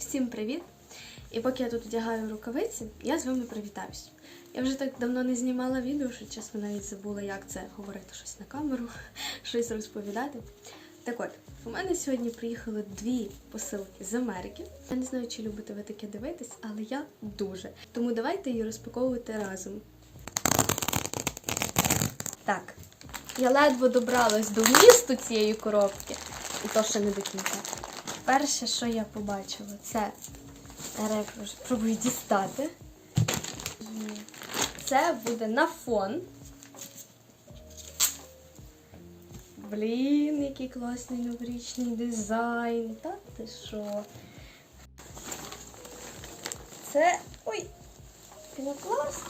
Всім привіт! І поки я тут одягаю рукавиці, я з вами привітаюсь. Я вже так давно не знімала відео, що чесно навіть забула, як це говорити щось на камеру, щось розповідати. Так от, у мене сьогодні приїхали дві посилки з Америки. Я не знаю, чи любите ви таке дивитись, але я дуже. Тому давайте її розпаковувати разом. Так, я ледве добралась до вмісту цієї коробки, і то ще не до кінця. Перше, що я побачила, це я спробую дістати. Це буде на фон. Блін, який класний новорічний дизайн. Та ти що? Це. Ой! Пінопласт.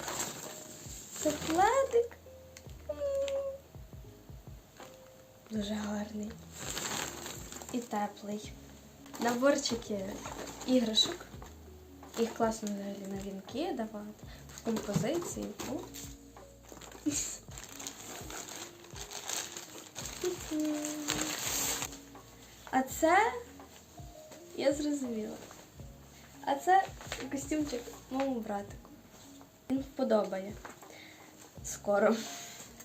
Це пледик. Дуже гарний. І теплий. Наборчики іграшок. Їх класно взагалі на вінки давати. В композиції. О. А це я зрозуміла. А це костюмчик моєму братику. Він вподобає. Скоро.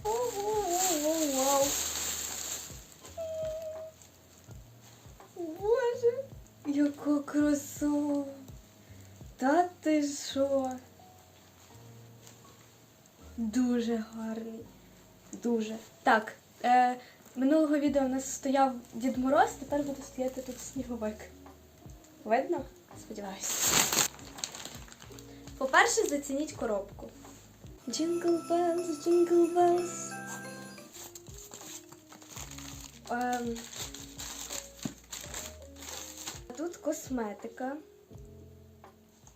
Вау-вау-вау-вау. Боже, яка краса! Та ти що? Дуже гарний. Дуже. Так, е, минулого відео у нас стояв Дід Мороз, тепер буде стояти тут сніговик. Видно? Сподіваюся. По-перше, зацініть коробку. Jingle bells, jingle bells. Ем, косметика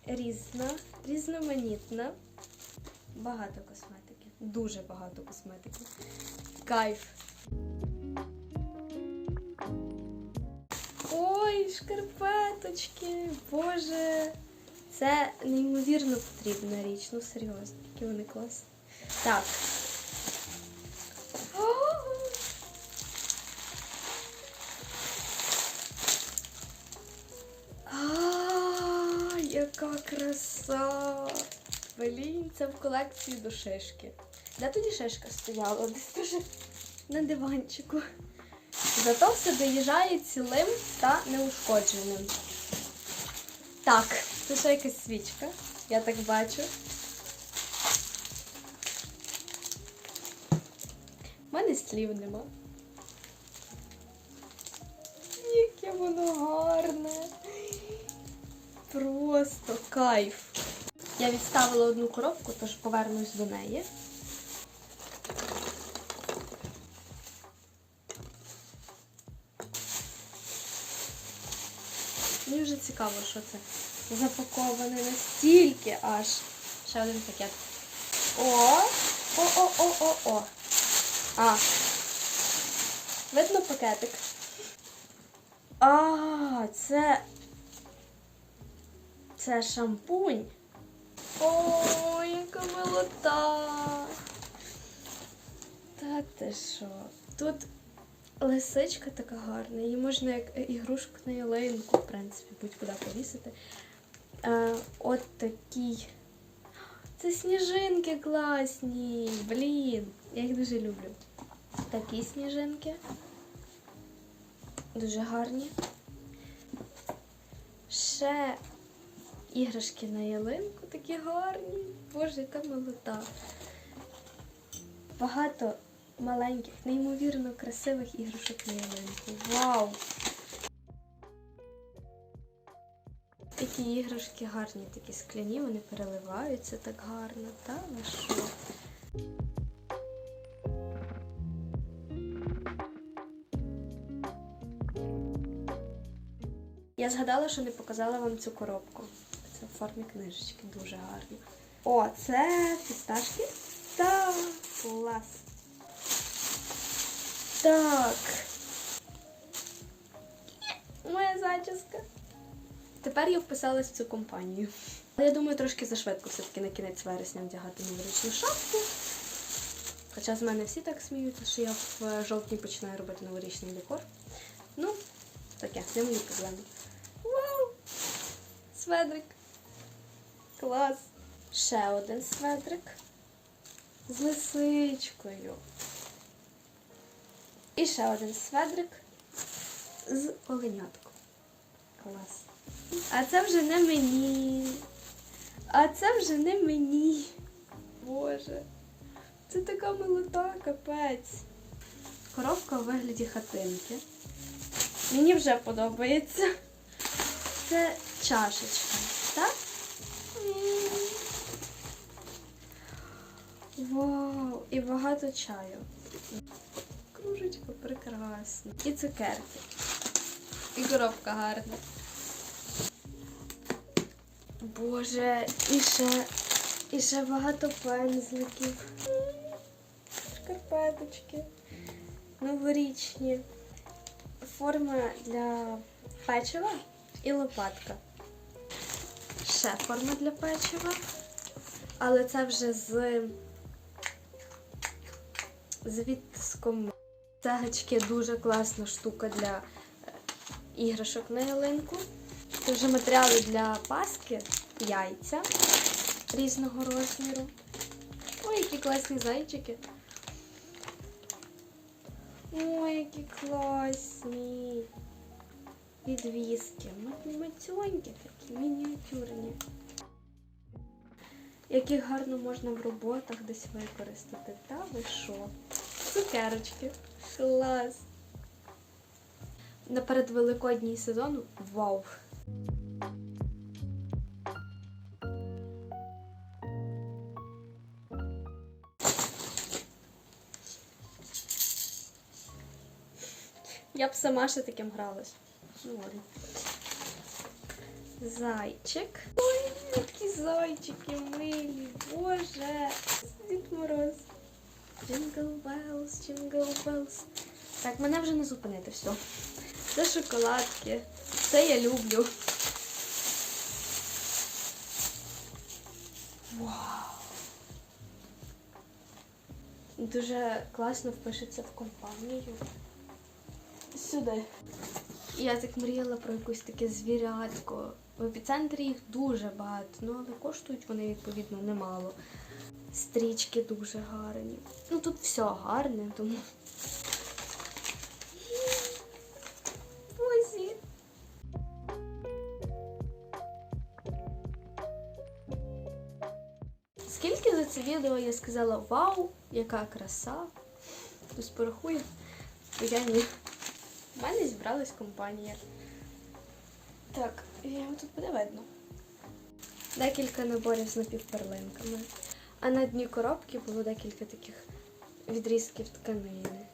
різна, різноманітна. Багато косметики. Дуже багато косметики. Кайф. Ой, шкарпеточки! Боже! Це неймовірно потрібна річ, ну серйозно, які вони класні. Так. Краса! Блін, це в колекції до шишки. Де тоді шишка стояла? Десь теж на диванчику. Зато все доїжджає цілим та неушкодженим. Так, це ще якась свічка, я так бачу. У мене слів нема. Яке воно гарне. Просто кайф. Я відставила одну коробку, тож повернусь до неї. Мені вже цікаво, що це запаковане настільки аж. Ще один пакет. О! О-о-о-о-о! А! Видно пакетик? А, це. Це шампунь. О, яка милота! Та ти що? Тут лисичка така гарна, її можна як ігрушку на ялинку, в принципі, будь-куди повісити. Е, от такі. Це сніжинки класні. Блін, я їх дуже люблю. Такі сніжинки. Дуже гарні. Ще іграшки на ялинку такі гарні. Боже, яка милота. Багато маленьких, неймовірно красивих іграшок на ялинку. Вау! Такі іграшки гарні, такі скляні, вони переливаються так гарно, та ви що? Я згадала, що не показала вам цю коробку. Це в формі книжечки, дуже гарно. О, це фісташки? Так, клас. Так. Моя зачіска. Тепер я вписалась в цю компанію. Але я думаю, трошки зашвидко все-таки на кінець вересня вдягати новорічну шапку. Хоча з мене всі так сміються, що я в жовтні починаю робити новорічний декор. Ну, таке, не мої проблеми. Вау! сведрик. Клас. Ще один сведрик з лисичкою. І ще один сведрик з оленятком. Клас. А це вже не мені. А це вже не мені. Боже. Це така милота, капець. Коробка у вигляді хатинки. Мені вже подобається. Це чашечка, так? Вау! І багато чаю. Кружечка прекрасна. І цукерки. І коробка гарна. Боже, і ще, і ще багато пензликів. Шкарпеточки. Новорічні. Форма для печива і лопатка. Ще форма для печива. Але це вже з, з відтиском. Цегочки дуже класна штука для е, іграшок на ялинку. Це вже матеріали для паски, яйця різного розміру. Ой, які класні зайчики. Ой, які класні. Підвіски. Мацьонькі такі, мініатюрні. Яких гарно можна в роботах десь використати. Та ви що? Цукерочки. Клас. Наперед великодній сезону вау! Я б сама ще таким гралась. Ну ладно. Зайчик. Ой, які зайчики милі, боже. Дід Мороз. Джингл белс, джингл белс. Так, мене вже не зупинити все. Це шоколадки. Це я люблю. Вау. Дуже класно впишеться в компанію. Сюди. Я так мріяла про якусь таке звірятко. В епіцентрі їх дуже багато, ну але коштують вони відповідно немало. Стрічки дуже гарні. Ну тут все гарне, тому. Озі. Скільки за це відео я сказала вау, яка краса. Хтось порахує, бо я ні. У мене зібралась компанія. Так, і тут буде видно. Декілька наборів з напівперлинками. А на дні коробки було декілька таких відрізків тканини.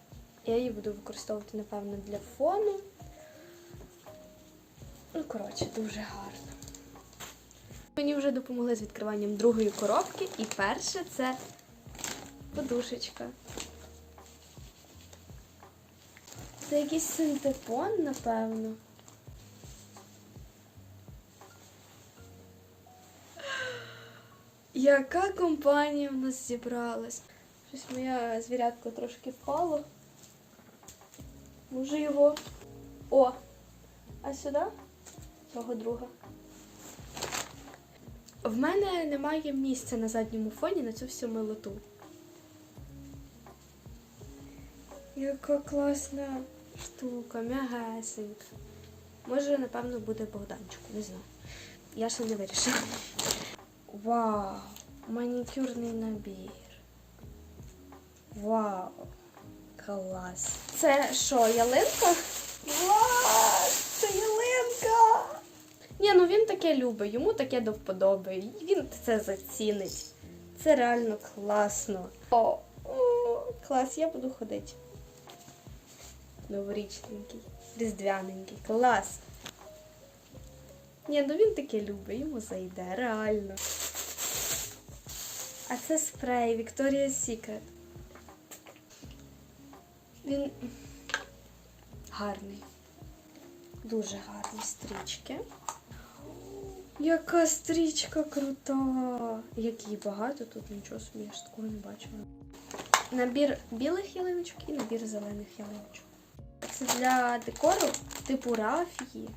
Я її буду використовувати, напевно, для фону. Ну, коротше, дуже гарно. Мені вже допомогли з відкриванням другої коробки. І перше це подушечка. Це якийсь синтепон, напевно. Яка компанія в нас зібралась? Щось моя звірятка трошки впало. Може його. О! А сюди? Цього друга. В мене немає місця на задньому фоні на цю всю милоту. Яка класна штука, м'ягесенька. Може, напевно, буде Богданчику, не знаю. Я ще не вирішила. Вау! Манікюрний набір. Вау! Клас! Це що, ялинка? Вау! Це ялинка! Ні, ну він таке любить, йому таке до вподоби. Він це зацінить. Це реально класно. О, о, клас, я буду ходити. Новорічненький, різдвяненький, клас. Ні, ну він таке любить, йому зайде, реально. А це спрей Victoria's Secret. Він гарний. Дуже гарні стрічки. Яка стрічка крута! Як її багато, тут нічого собі, я ж такого не бачила. Набір білих ялиночок і набір зелених ялиночок. Це для декору типу рафії,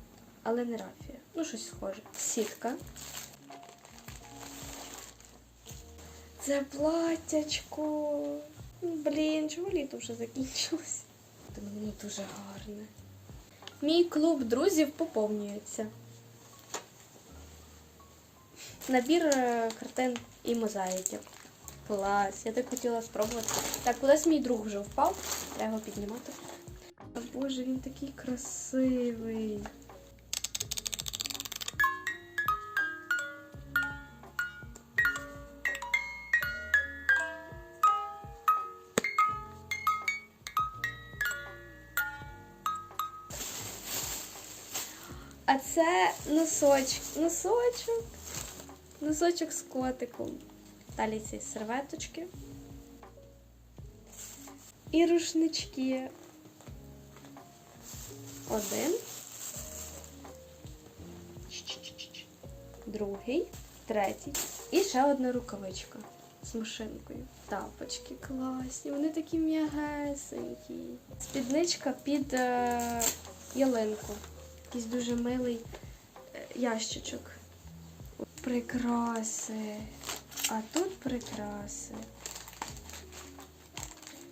але не рафія. Ну, щось схоже. Сітка. Це платтячко. Блін, чому літо вже закінчилось? Мені дуже гарне. Мій клуб друзів поповнюється. Набір е, картин і мозаїків. Клас, я так хотіла спробувати. Так, кудись мій друг вже впав. Треба його піднімати. А боже, він такий красивий. Це носочок. Носочок. Носочок з котиком. Далі ці серветочки. І рушнички. Один. Другий, третій. І ще одна рукавичка з машинкою. Тапочки класні, вони такі м'ягесенькі. Спідничка під е, ялинку. Якийсь дуже милий е, ящичок. Прикраси. А тут прикраси.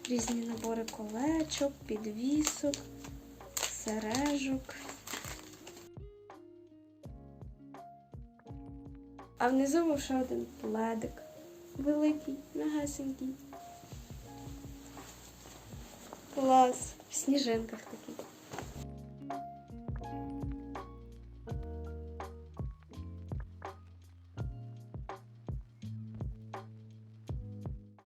Різні набори колечок, підвісок, сережок. А внизу був ще один пледик. Великий, м'ягесенький. Клас. В сніжинках такий.